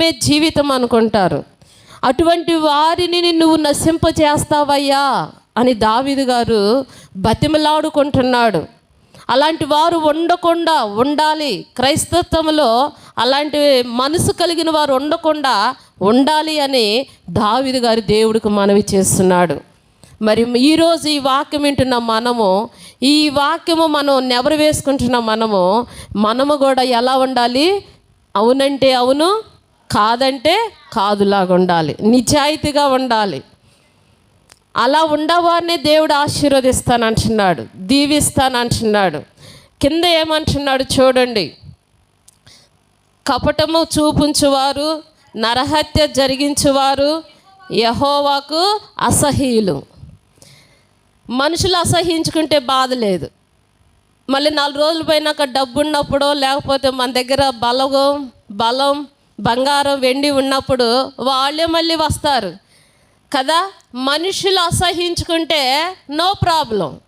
జీవితమే జీవితం అనుకుంటారు. అటువంటి వారిని నువ్వు నశింపజేస్తావయ్యా అని దావీదు గారు బతిమలాడుకుంటున్నాడు. అలాంటి వారు ఉండకుండా ఉండాలి. క్రైస్తత్వంలో అలాంటి మనసు కలిగిన వారు ఉండకుండా ఉండాలి అని దావిదు గారి దేవుడికి మనవి చేస్తున్నాడు. మరి ఈరోజు ఈ వాక్యం వింటున్న మనము ఈ వాక్యము మనం నెవరు వేసుకుంటున్న మనము మనము కూడా ఎలా ఉండాలి? అవునంటే అవును కాదంటే కాదులాగా ఉండాలి నిజాయితీగా ఉండాలి. అలా ఉండవారిని దేవుడు ఆశీర్వదిస్తానంటున్నాడు దీవిస్తానంటున్నాడు. కింద ఏమంటున్నాడు చూడండి. కపటము చూపించువారు నరహత్య జరిగించువారు యహోవాకు అసహ్యులు. మనుషులు అసహించుకుంటే బాధ లేదు. మళ్ళీ నాలుగు రోజులు పోయినాక డబ్బు ఉన్నప్పుడు లేకపోతే మన దగ్గర బలగం బలం బంగారం వెండి ఉన్నప్పుడు వాళ్ళే మళ్ళీ వస్తారు. కదా? మనుషులు అసహించుకుంటే నో ప్రాబ్లం.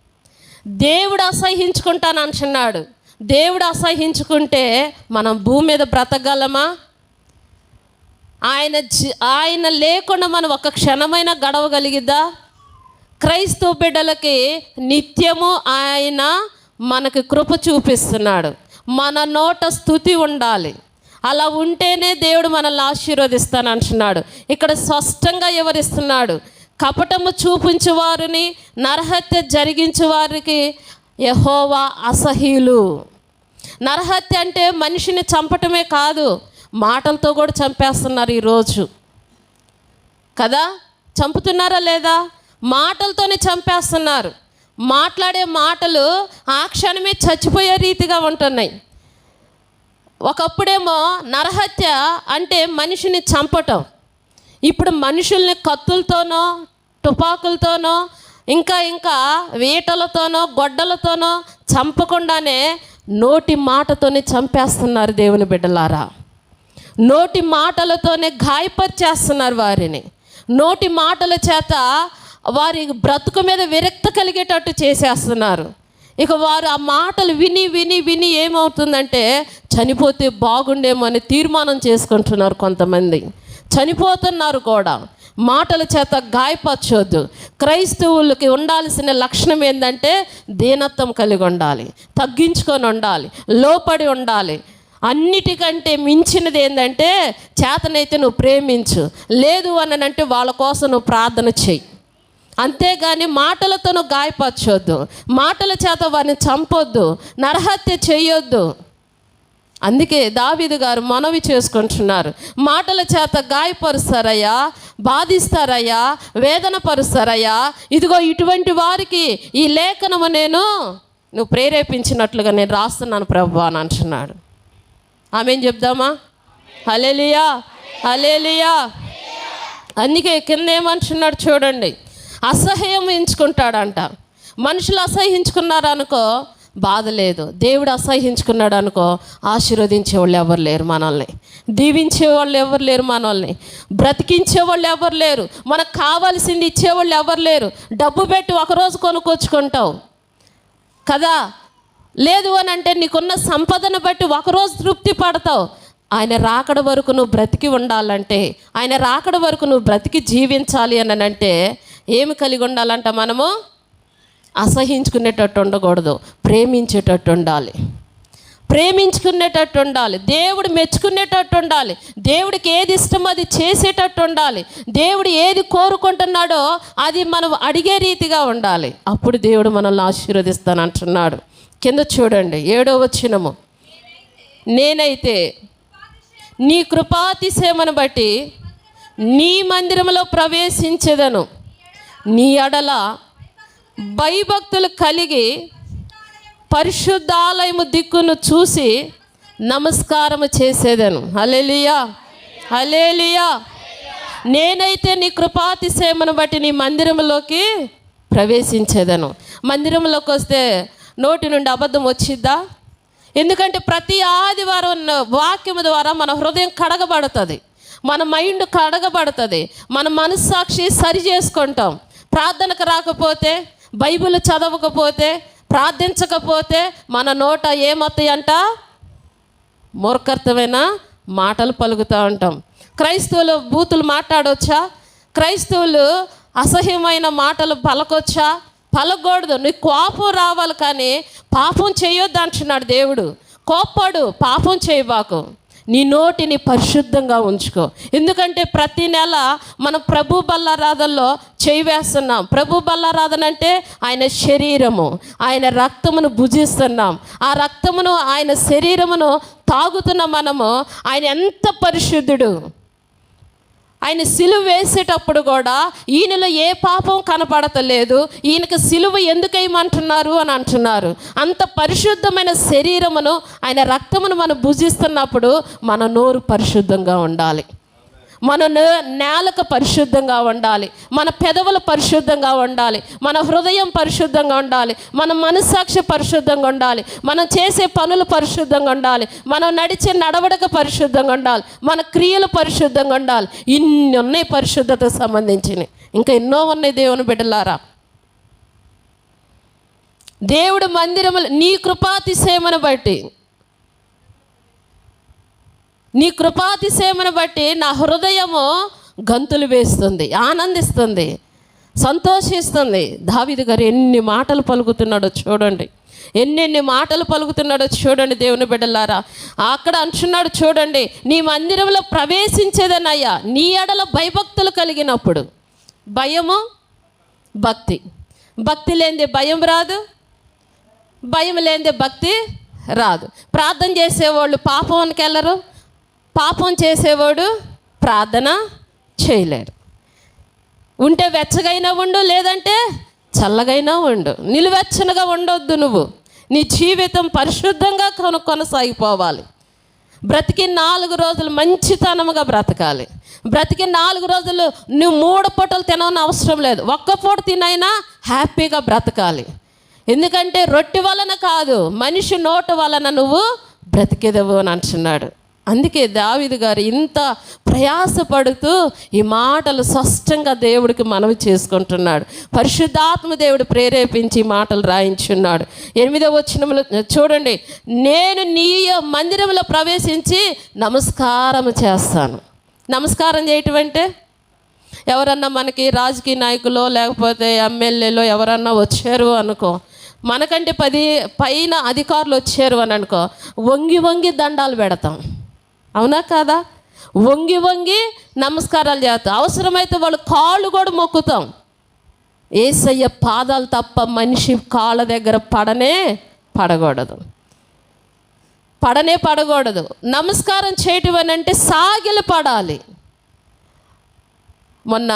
దేవుడు అసహించుకుంటాను అంటున్నాడు. దేవుడు అసహించుకుంటే మనం భూమి మీద బ్రతకగలమా? ఆయన ఆయన లేకుండా మనం ఒక క్షణమైన గడవగలిగిద్దా? క్రైస్తవ బిడ్డలకి నిత్యము ఆయన మనకి కృప చూపిస్తున్నాడు. మన నోట స్థుతి ఉండాలి. అలా ఉంటేనే దేవుడు మనల్ని ఆశీర్వదిస్తాను అంటున్నాడు. ఇక్కడ స్పష్టంగా వివరిస్తున్నాడు. కపటము చూపించు వారిని నరహత్య జరిగించు వారికి యహోవా అసహ్యులు. నరహత్య అంటే మనిషిని చంపటమే కాదు మాటలతో కూడా చంపేస్తున్నారు ఈరోజు. కదా? చంపుతున్నారా లేదా? మాటలతోనే చంపేస్తున్నారు. మాట్లాడే మాటలు ఆ క్షణమే చచ్చిపోయే రీతిగా ఉంటున్నాయి. ఒకప్పుడేమో నరహత్య అంటే మనిషిని చంపటం. ఇప్పుడు మనుషుల్ని కత్తులతోనో తుపాకులతోనో ఇంకా ఇంకా వేటలతోనో గొడ్డలతోనో చంపకుండానే నోటి మాటతోనే చంపేస్తున్నారు దేవుని బిడ్డలారా. నోటి మాటలతోనే గాయపరిచేస్తున్నారు వారిని. నోటి మాటల చేత వారి బ్రతుకు మీద విరక్త కలిగేటట్టు చేసేస్తున్నారు. ఇక వారు ఆ మాటలు విని విని విని ఏమవుతుందంటే చనిపోతే బాగుండేమో అని తీర్మానం చేసుకుంటున్నారు కొంతమంది. చనిపోతున్నారు కూడా. మాటల చేత గాయపరచొద్దు. క్రైస్తవులకి ఉండాల్సిన లక్షణం ఏంటంటే దీనత్వం కలిగి ఉండాలి తగ్గించుకొని ఉండాలి లోపడి ఉండాలి. అన్నిటికంటే మించినది ఏంటంటే చేతనైతే నువ్వు ప్రేమించు. లేదు అనంటే వాళ్ళ కోసం నువ్వు ప్రార్థన చెయ్యి. అంతేగాని మాటలతోనూ గాయపరచొద్దు. మాటల చేత వారిని చంపొద్దు. నరహత్య చేయొద్దు. అందుకే దావీదు గారు మనవి చేసుకుంటున్నారు. మాటల చేత గాయపరుస్తారయ్యా బాధిస్తారయ్యా వేదన పరుస్తారయ్యా ఇదిగో ఇటువంటి వారికి ఈ లేఖనము నేను నువ్వు ప్రేరేపించినట్లుగా నేను రాస్తున్నాను ప్రభు అని అంటున్నాడు. ఆమె చెప్దామా? హలేలియా హలేలియా అందుకే కింద ఏమంటున్నాడు చూడండి. అసహ్యం ఎంచుకుంటాడంట మనుషులు అసహించుకున్నారనుకో బాధ లేదు. దేవుడు అసహించుకున్నాడు అనుకో ఆశీర్వదించే వాళ్ళు ఎవరు లేరు మనల్ని. దీవించే వాళ్ళు ఎవరు లేరు మనల్ని. బ్రతికించే వాళ్ళు ఎవరు లేరు. మనకు కావాల్సింది ఇచ్చేవాళ్ళు ఎవరు లేరు. డబ్బు పెట్టి ఒకరోజు కొనుక్కొచ్చుకుంటావు. కదా? లేదు అని అంటే నీకున్న సంపదను బట్టి ఒకరోజు తృప్తి పడతావు. ఆయన రాకడ వరకు నువ్వు బ్రతికి ఉండాలంటే ఆయన రాకడ వరకు నువ్వు బ్రతికి జీవించాలి అని అంటే ఏమి కలిగి ఉండాలంట మనము? అసహించుకునేటట్టు ఉండకూడదు ప్రేమించేటట్టు ఉండాలి. ప్రేమించుకునేటట్టు ఉండాలి దేవుడు మెచ్చుకునేటట్టు ఉండాలి దేవుడికి ఏది ఇష్టమో అది చేసేటట్టు ఉండాలి దేవుడు ఏది కోరుకుంటున్నాడో అది మనం అడిగే రీతిగా ఉండాలి. అప్పుడు దేవుడు మనల్ని ఆశీర్వదిస్తాను అంటున్నాడు కింద చూడండి ఏడో వచ్చినము నేనైతే నీ కృపాతిశయమను బట్టి నీ మందిరంలో ప్రవేశించేదను. నీ ఎడల భయభక్తులు కలిగి పరిశుద్ధాలయము దిక్కును చూసి నమస్కారము చేసేదను. అలేలియా అలేలియా నేనైతే నీ కృపాతిశయమును బట్టి నీ మందిరంలోకి ప్రవేశించేదను. మందిరంలోకి వస్తే నోటి నుండి అబద్ధం వచ్చిద్దా? ఎందుకంటే ప్రతి ఆదివారం వాక్యం ద్వారా మన హృదయం కడగబడుతుంది. మన మైండ్ కడగబడుతుంది. మన మనస్సాక్షి సరి చేసుకుంటాం. ప్రార్థనకు రాకపోతే బైబిల్ చదవకపోతే ప్రార్థించకపోతే మన నోట ఏమవుతాయంట మూర్ఖర్థమైన మాటలు పలుకుతూ ఉంటాం. క్రైస్తవులు బూతులు మాట్లాడవచ్చా క్రైస్తవులు అసహ్యమైన మాటలు పలకొచ్చా? పలకూడదు. నీ కోపం రావాలి కానీ పాపం చేయొద్దు అంటున్నాడు దేవుడు. కోప్పడు పాపం చేయబాకు. నీ నోటిని పరిశుద్ధంగా ఉంచుకో. ఎందుకంటే ప్రతి నెల మనం ప్రభు బల్లారాధనలో చేయి వేస్తున్నాం. ప్రభు బల్లారాధన అంటే ఆయన శరీరము ఆయన రక్తమును భుజిస్తున్నాం. ఆ రక్తమును ఆయన శరీరమును తాగుతున్న మనము ఆయన ఎంత పరిశుద్ధుడు. ఆయన సిలువ వేసేటప్పుడు కూడా ఈయనలో ఏ పాపం కనపడతలేదు. ఈయనకు సిలువ ఎందుకేయమంటున్నారు అని అంటున్నారు. అంత పరిశుద్ధమైన శరీరమును ఆయన రక్తమును మనం భుజిస్తున్నప్పుడు మన నోరు పరిశుద్ధంగా ఉండాలి. మన నే- నేలకు పరిశుద్ధంగా ఉండాలి. మన పెదవులు పరిశుద్ధంగా ఉండాలి. మన హృదయం పరిశుద్ధంగా ఉండాలి. మన మనస్సాక్షి పరిశుద్ధంగా ఉండాలి. మనం చేసే పనులు పరిశుద్ధంగా ఉండాలి. మనం నడిచే నడవడక పరిశుద్ధంగా ఉండాలి. మన క్రియలు పరిశుద్ధంగా ఉండాలి. ఇన్ని ఉన్నాయి పరిశుద్ధతకు సంబంధించినవి. ఇంకా ఎన్నో ఉన్నాయి దేవుని బిడ్డలారా? దేవుడు మందిరములు నీ కృపాతిశయమను బట్టి నీ కృపాతిశయమును బట్టి నా హృదయము గంతులు వేస్తుంది ఆనందిస్తుంది సంతోషిస్తుంది. దావిది గారు ఎన్ని మాటలు పలుకుతున్నాడో చూడండి. ఎన్నెన్ని మాటలు పలుకుతున్నాడో చూడండి దేవుని బిడ్డలారా. అక్కడ అంటున్నాడు చూడండి నీ మందిరంలో ప్రవేశించేదనయ్యా నీ ఎడల భయభక్తులు కలిగినప్పుడు. భయము? భక్తి. భక్తి లేనిదే భయం రాదు. భయం లేనిదే భక్తి రాదు. ప్రార్థన చేసేవాళ్ళు పాపానికి వెళ్ళరు పాపం చేసేవాడు ప్రార్థన చేయలేడు. ఉంటే వెచ్చగైనా ఉండు లేదంటే చల్లగైనా ఉండు. నిలువెచ్చనగా ఉండొద్దు నువ్వు. నీ జీవితం పరిశుద్ధంగా కొన కొనసాగిపోవాలి. బ్రతికి నాలుగు రోజులు మంచితనముగా బ్రతకాలి. బ్రతికి నాలుగు రోజులు నువ్వు మూడు పూటలు తినవని అవసరం లేదు. ఒక్క పూట తినైనా హ్యాపీగా బ్రతకాలి. ఎందుకంటే రొట్టె వలన కాదు మనిషి నోటు వలన నువ్వు బ్రతికేదవు అని అంటున్నాడు. అందుకే దావిది గారు ఇంత ప్రయాసపడుతూ ఈ మాటలు స్పష్టంగా దేవుడికి మనవి చేసుకుంటున్నాడు. పరిశుద్ధాత్మ దేవుడు ప్రేరేపించి మాటలు రాయించున్నాడు. ఎనిమిదవ వచ్చినములు చూడండి నేను నీ మందిరంలో ప్రవేశించి నమస్కారం చేస్తాను. నమస్కారం చేయటం అంటే ఎవరన్నా మనకి రాజకీయ నాయకులో లేకపోతే ఎమ్మెల్యేలో ఎవరన్నా వచ్చారు అనుకో మనకంటే పది పైన అధికారులు వచ్చారు అని అనుకో వంగి వంగి దండాలు పెడతాం. అవునా కాదా? వంగి వంగి నమస్కారాలు చేస్తాం. అవసరమైతే వాళ్ళు కాళ్ళు కూడా మొక్కుతాం. ఏసయ్య పాదాలు తప్ప మనిషి కాళ్ళ దగ్గర పడనే పడకూడదు. పడనే పడకూడదు. నమస్కారం చేయటం అని అంటే సాగిలి పడాలి. మొన్న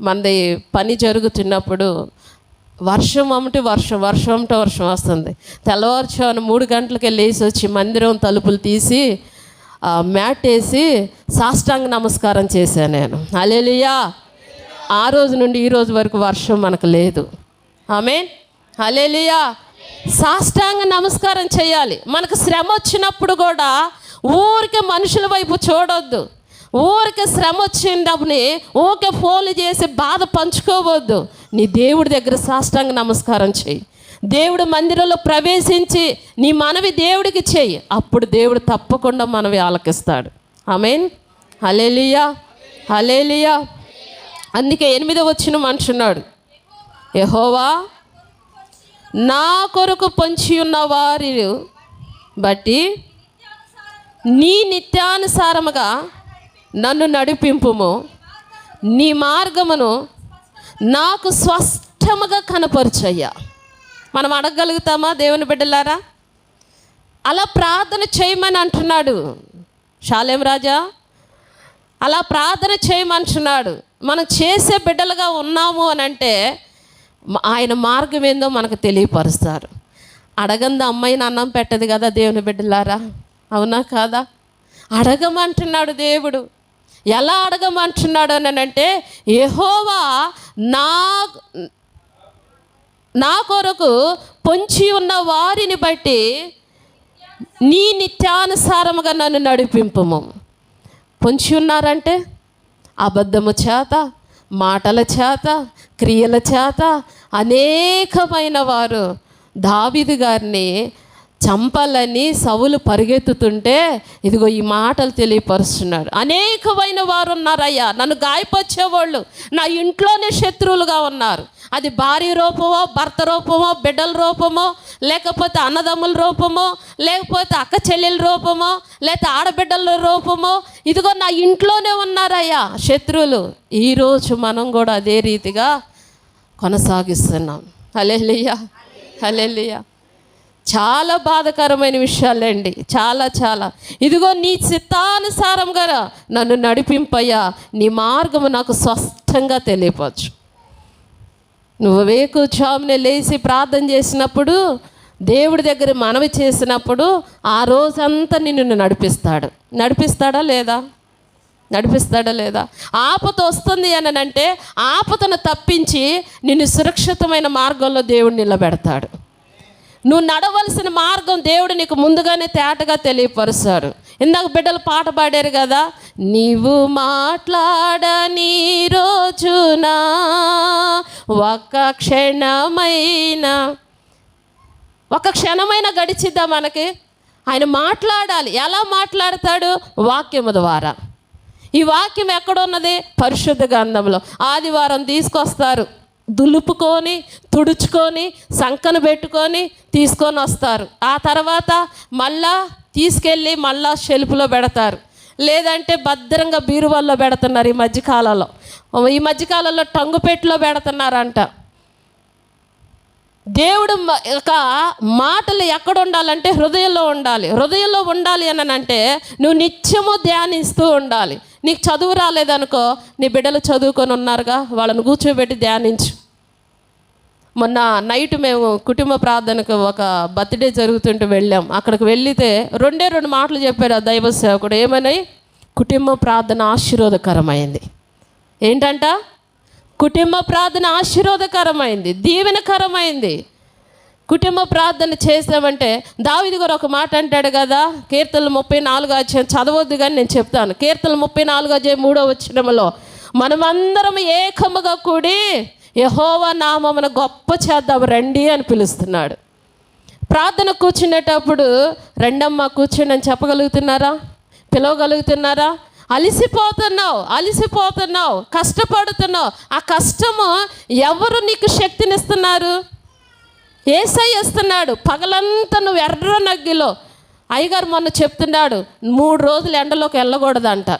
మనది పని జరుగుతున్నప్పుడు వర్షం అమ్మటి వర్షం వర్షం అమ్మటి వర్షం వస్తుంది. తెల్లవారుచాను మూడు గంటలకి లేచి వచ్చి మందిరం తలుపులు తీసి మ్యాట్ వేసి సాష్టాంగ నమస్కారం చేశాను నేను. అలేలియా ఆ రోజు నుండి ఈ రోజు వరకు వర్షం మనకు లేదు. ఆమె హలేలియా సాష్టాంగ నమస్కారం చేయాలి. మనకు శ్రమ వచ్చినప్పుడు కూడా ఊరికే మనుషుల వైపు చూడొద్దు. ఊరికే శ్రమ వచ్చినప్పుడు ఊరికే ఫోన్లు చేసి బాధ పంచుకోవద్దు. నీ దేవుడి దగ్గర సాష్టాంగ నమస్కారం చేయి. దేవుడు మందిరంలో ప్రవేశించి నీ మనవి దేవుడికి చెయ్యి అప్పుడు దేవుడు తప్పకుండా మనవి ఆలకిస్తాడు. ఆమెన్. హలేలియా హలేలియా అందుకే ఎనిమిదో వచ్చిన అంటున్నాడు. యహోవా నా కొరకు పొంచి ఉన్న వారి బట్టి నీ నిత్యానుసారముగా నన్ను నడిపింపుము. నీ మార్గమును నాకు స్వస్థముగా కనపరచయ్యా. మనం అడగగలుగుతామా దేవుని బిడ్డలారా? అలా ప్రార్థన చేయమని అంటున్నాడు. శాలేం రాజా? అలా ప్రార్థన చేయమంటున్నాడు. మనం చేసే బిడ్డలుగా ఉన్నాము అని అంటే ఆయన మార్గం ఏందో మనకు తెలియపరుస్తారు. అడగంది అమ్మాయిని అన్నం పెట్టదు కదా దేవుని బిడ్డలారా? అవునా కాదా? అడగమంటున్నాడు దేవుడు. ఎలా అడగమంటున్నాడు అని అంటే యహోవా నా నా కొరకు పొంచి ఉన్న వారిని బట్టి నీ నిత్యానుసారముగా నన్ను నడిపింపుము. పొంచి ఉన్నారంటే అబద్ధము చేత మాటల చేత క్రియల చేత అనేకమైన వారు దావిది గారిని చంపాలని సవులు పరిగెత్తుతుంటే ఇదిగో ఈ మాటలు తెలియపరుస్తున్నాడు. అనేకమైన వారు ఉన్నారయ్యా నన్ను గాయపరిచేవాళ్ళు నా ఇంట్లోనే శత్రువులుగా ఉన్నారు. అది భార్య రూపమో భర్త రూపమో బిడ్డల రూపమో లేకపోతే అన్నదమ్ముల రూపమో లేకపోతే అక్క చెల్లెల రూపమో లేకపోతే ఆడబిడ్డల రూపమో ఇదిగో నా ఇంట్లోనే ఉన్నారయ్యా శత్రువులు. ఈరోజు మనం కూడా అదే రీతిగా కొనసాగిస్తున్నాం. హలేలియా హలేలియా చాలా బాధకరమైన విషయాలండి. చాలా చాలా. ఇదిగో నీ చిత్తానుసారంగా నన్ను నడిపింపయ్యా. నీ మార్గము నాకు స్పష్టంగా తెలియపచ్చు నువ్వు వేకుచామునే లేచి ప్రార్థన చేసినప్పుడు దేవుడి దగ్గర మనవి చేసినప్పుడు ఆ రోజంతా నిన్ను నడిపిస్తాడు. నడిపిస్తాడా లేదా? నడిపిస్తాడా లేదా? ఆపత వస్తుంది అని అంటే ఆపతను తప్పించి నిన్ను సురక్షితమైన మార్గంలో దేవుడు నిలబెడతాడు. నువ్వు నడవలసిన మార్గం దేవుడు నీకు ముందుగానే తేటగా తెలియపరుస్తాడు. ఇందాక బిడ్డలు పాట పాడారు కదా నీవు మాట్లాడని రోజున ఒక క్షణమైన ఒక క్షణమైన గడిచిద్దా మనకి? ఆయన మాట్లాడాలి. ఎలా మాట్లాడతాడు? వాక్యము ద్వారా. ఈ వాక్యం ఎక్కడున్నది పరిశుద్ధ గ్రంథంలో. ఆదివారం తీసుకొస్తారు. దులుపుకొని తుడుచుకొని సంకన పెట్టుకొని తీసుకొని వస్తారు. ఆ తర్వాత మళ్ళా తీసుకెళ్ళి మళ్ళా షెల్ఫ్లో పెడతారు. లేదంటే భద్రంగా బీరువాల్లో పెడుతున్నారు ఈ మధ్యకాలంలో. ఈ మధ్యకాలంలో టంగుపెట్టులో పెడుతున్నారంట. దేవుడు యొక్క మాటలు ఎక్కడ ఉండాలంటే హృదయంలో ఉండాలి. హృదయంలో ఉండాలి అని అంటే నువ్వు నిత్యము ధ్యానిస్తూ ఉండాలి. నీకు చదువు రాలేదనుకో నీ బిడ్డలు చదువుకొని ఉన్నారుగా వాళ్ళని కూర్చోబెట్టి ధ్యానించు. మొన్న నైట్ మేము కుటుంబ ప్రార్థనకు ఒక బర్త్డే జరుగుతుంటే వెళ్ళాం. అక్కడికి వెళ్ళితే రెండే రెండు మాటలు చెప్పారు ఆ దైవ సేవకుడు. ఏమన్నాయి కుటుంబ ప్రార్థన ఆశీర్వాదకరమైంది. ఏంటంట? కుటుంబ ప్రార్థన ఆశీర్వాదకరమైంది దీవెనకరమైంది. కుటుంబ ప్రార్థన చేసామంటే దావిది గారు ఒక మాట అంటాడు కదా కీర్తనలు ముప్పై నాలుగు అధ్యాయం చదవద్దు కానీ నేను చెప్తాను. కీర్తనలు ముప్పై నాలుగు అధ్యాయం మూడో వచ్చినములో మనమందరం ఏకముగా కూడి యహోవా నామమున గొప్ప చేద్దాం రండి అని పిలుస్తున్నాడు. ప్రార్థన కూర్చునేటప్పుడు రెండమ్మ కూర్చుని అని చెప్పగలుగుతున్నారా? పిలవగలుగుతున్నారా? అలిసిపోతున్నావు అలిసిపోతున్నావు కష్టపడుతున్నావు. ఆ కష్టము ఎవరు నీకు శక్తినిస్తున్నారు? ఏసై ఇస్తున్నాడు పగలంతా నువ్వు ఎర్ర నగ్గిలో. అయ్యగారు మొన్న చెప్తున్నాడు మూడు రోజులు ఎండలోకి వెళ్ళకూడదంట.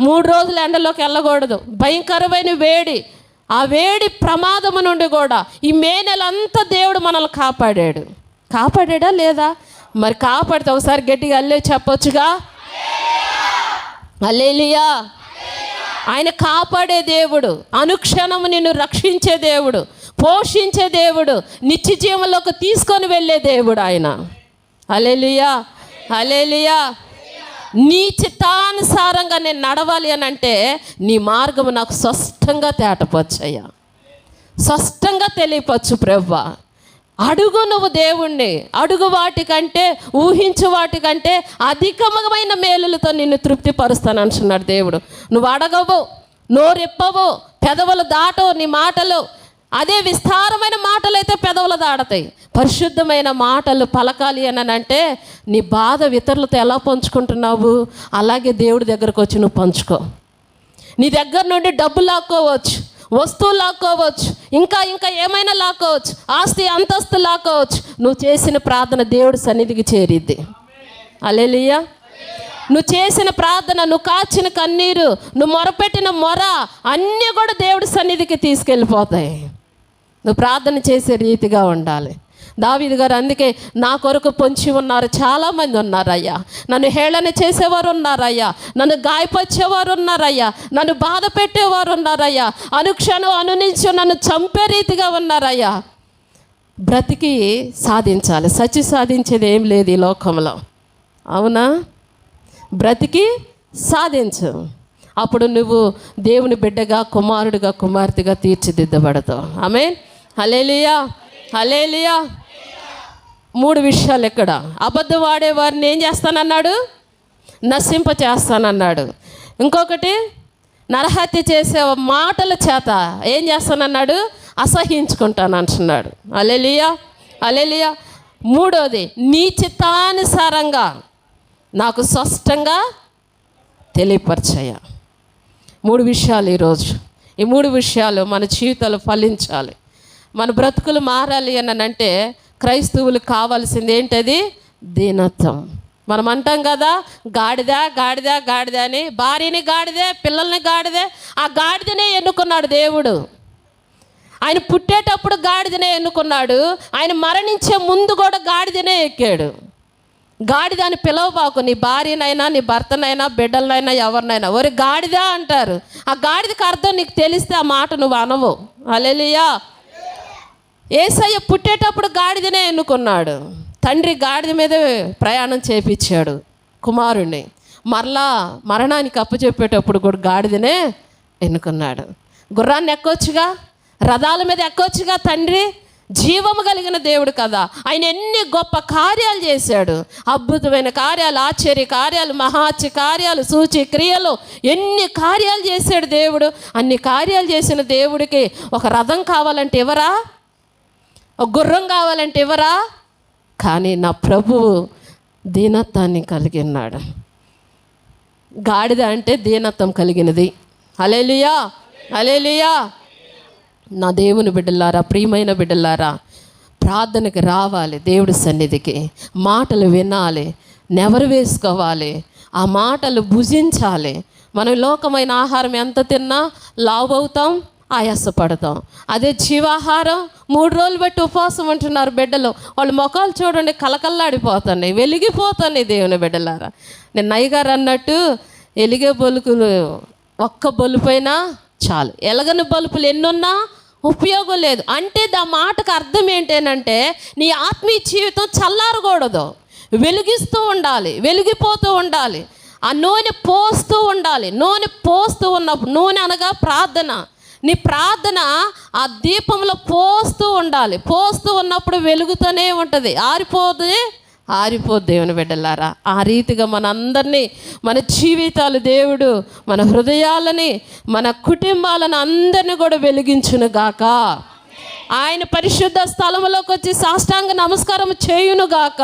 మూడు రోజులు ఎండలోకి వెళ్ళకూడదు. భయంకరమైన వేడి. ఆ వేడి ప్రమాదము నుండి కూడా ఈ మే నెలంతా దేవుడు మనల్ని కాపాడాడు. కాపాడాడా లేదా? మరి కాపాడితే ఒకసారి గట్టిగా అల్లే చెప్పొచ్చుగా. అల్లేలియా. ఆయన కాపాడే దేవుడు. అనుక్షణము నిన్ను రక్షించే దేవుడు. పోషించే దేవుడు నిత్య జీవంలోకి తీసుకొని వెళ్ళే దేవుడు ఆయన. అలెలియా అలెలియా నీ చిత్తానుసారంగా నేను నడవాలి అని అంటే నీ మార్గం నాకు స్పష్టంగా తేటపచ్చయ్యా స్పష్టంగా తెలియపచ్చు ప్రవ్వా. అడుగు నువ్వు దేవుణ్ణి. అడుగు వాటికంటే ఊహించు వాటికంటే అధికమైన మేలులతో నిన్ను తృప్తిపరుస్తాను అంటున్నాడు దేవుడు. నువ్వు అడగవు నోరెప్పవు పెదవులు దాటవు నీ మాటలు. అదే విస్తారమైన మాటలు అయితే పెదవులు దాడతాయి పరిశుద్ధమైన మాటలు పలకాలి అని అంటే నీ బాధ ఇతరులతో ఎలా పంచుకుంటున్నావు? అలాగే దేవుడి దగ్గరకు వచ్చి నువ్వు పంచుకో. నీ దగ్గర నుండి డబ్బు లాక్కోవచ్చు వస్తువు లాక్కోవచ్చు ఇంకా ఇంకా ఏమైనా లాక్కోవచ్చు ఆస్తి అంతస్తు లాక్కోవచ్చు. నువ్వు చేసిన ప్రార్థన దేవుడి సన్నిధికి చేరిద్ది. అలేలియా నువ్వు చేసిన ప్రార్థన నువ్వు కాచిన కన్నీరు నువ్వు మొరపెట్టిన మొర అన్నీ కూడా దేవుడి సన్నిధికి తీసుకెళ్ళిపోతాయి. నువ్వు ప్రార్థన చేసే రీతిగా ఉండాలి. దావీదు గారు అందుకే నా కొరకు పొంచి ఉన్నారు చాలామంది ఉన్నారయ్యా. నన్ను హేళన చేసేవారు ఉన్నారయ్యా. నన్ను గాయపరిచేవారు ఉన్నారయ్యా. నన్ను బాధ పెట్టేవారు ఉన్నారయ్యా. అనుక్షణం అనునించి నన్ను చంపే రీతిగా ఉన్నారయ్యా. బ్రతికి సాధించాలి. సచి సాధించేది ఏం లేదు ఈ లోకంలో. అవునా? బ్రతికి సాధించు. అప్పుడు నువ్వు దేవుని బిడ్డగా కుమారుడిగా కుమార్తెగా తీర్చిదిద్దబడతావు. ఆమె హలేలియా హలేలియా మూడు విషయాలు ఇక్కడ. అబద్ధం వాడేవారిని ఏం చేస్తానన్నాడు? నశింప చేస్తానన్నాడు. ఇంకొకటి నరహత్య చేసే మాటల చేత ఏం చేస్తానన్నాడు? అసహించుకుంటాను అంటున్నాడు. అలెలియా అలెలియా మూడోది నీ చిత్తానుసారంగా నాకు స్పష్టంగా తెలియపరిచాయ? మూడు విషయాలు ఈరోజు. ఈ మూడు విషయాలు మన జీవితాలు ఫలించాలి. మన బ్రతుకులు మారాలి అని అంటే క్రైస్తవులకు కావాల్సింది ఏంటది? దీనత్వం. మనం అంటాం కదా గాడిద గాడిద గాడిద అని భార్యని గాడిదే పిల్లల్ని గాడిదే ఆ గాడిదనే ఎన్నుకున్నాడు దేవుడు. ఆయన పుట్టేటప్పుడు గాడిదనే ఎన్నుకున్నాడు ఆయన మరణించే ముందు కూడా గాడిదనే ఎక్కాడు. గాడిద అని పిలవబాకు నీ భార్యనైనా నీ భర్తనైనా బిడ్డలనైనా ఎవరినైనా. ఒరి గాడిద అంటారు. ఆ గాడిదకి అర్థం నీకు తెలిస్తే ఆ మాట నువ్వు అనవు. అలెలియా ఏసయ్య పుట్టేటప్పుడు గాడిదనే ఎన్నుకున్నాడు. తండ్రి గాడిద మీదే ప్రయాణం చేపించాడు కుమారుణ్ణి. మరలా మరణానికి అప్పచెప్పేటప్పుడు కూడా గాడిదనే ఎన్నుకున్నాడు. గుర్రాన్ని ఎక్కొచ్చుగా రథాల మీద ఎక్కొచ్చుగా తండ్రి జీవము కలిగిన దేవుడు కదా. ఆయన ఎన్ని గొప్ప కార్యాలు చేశాడు. అద్భుతమైన కార్యాలు ఆశ్చర్య కార్యాలు మహాచి కార్యాలు సూచి క్రియలు. ఎన్ని కార్యాలు చేశాడు దేవుడు. అన్ని కార్యాలు చేసిన దేవుడికి ఒక రథం కావాలంటే ఎవరా? గుర్రం కావాలంటే ఇవ్వరా కానీ నా ప్రభువు దీనత్వాన్ని కలిగి ఉన్నాడు గాడిద అంటే దీనత్వం కలిగినది. అలేలియా అలేలియా నా దేవుని బిడ్డలారా ప్రియమైన బిడ్డలారా ప్రార్థనకి రావాలి దేవుడి సన్నిధికి. మాటలు వినాలి నెవరు వేసుకోవాలి ఆ మాటలు భుజించాలి. మనం లోకమైన ఆహారం ఎంత తిన్నా లావు అవుతాం. ఆయాసపడతాం. అదే జీవాహారం మూడు రోజులు బట్టి ఉపవాసం ఉంటున్నారు బిడ్డలు. వాళ్ళ ముఖాలు చూడండి కలకల్లాడిపోతున్నాయి వెలిగిపోతున్నాయి దేవుని బిడ్డలారా. నేను నయ్యగారు అన్నట్టు ఎలిగే బొలుకులు ఒక్క బొలుపైనా చాలు. ఎలగని బలుపులు ఎన్నున్నా ఉపయోగం లేదు. అంటే దా మాటకు అర్థం ఏంటంటే నీ ఆత్మీయ జీవితం చల్లారకూడదు. వెలిగిస్తూ ఉండాలి వెలిగిపోతూ ఉండాలి. ఆ నూనె పోస్తూ ఉండాలి. నూనె పోస్తూ ఉన్నప్పుడు నూనె అనగా ప్రార్థన. నీ ప్రార్థన ఆ దీపంలో పోస్తూ ఉండాలి. పోస్తూ ఉన్నప్పుడు వెలుగుతూనే ఉంటుంది. ఆరిపోతే ఆరిపోదు దేవుని బిడ్డలారా. ఆ రీతిగా మనందరినీ మన జీవితాలు దేవుడు మన హృదయాలని మన కుటుంబాలను అందరిని కూడా వెలిగించును గాక ఆయన పరిశుద్ధ స్థలంలోకి వచ్చి సాష్టాంగ నమస్కారం చేయును గాక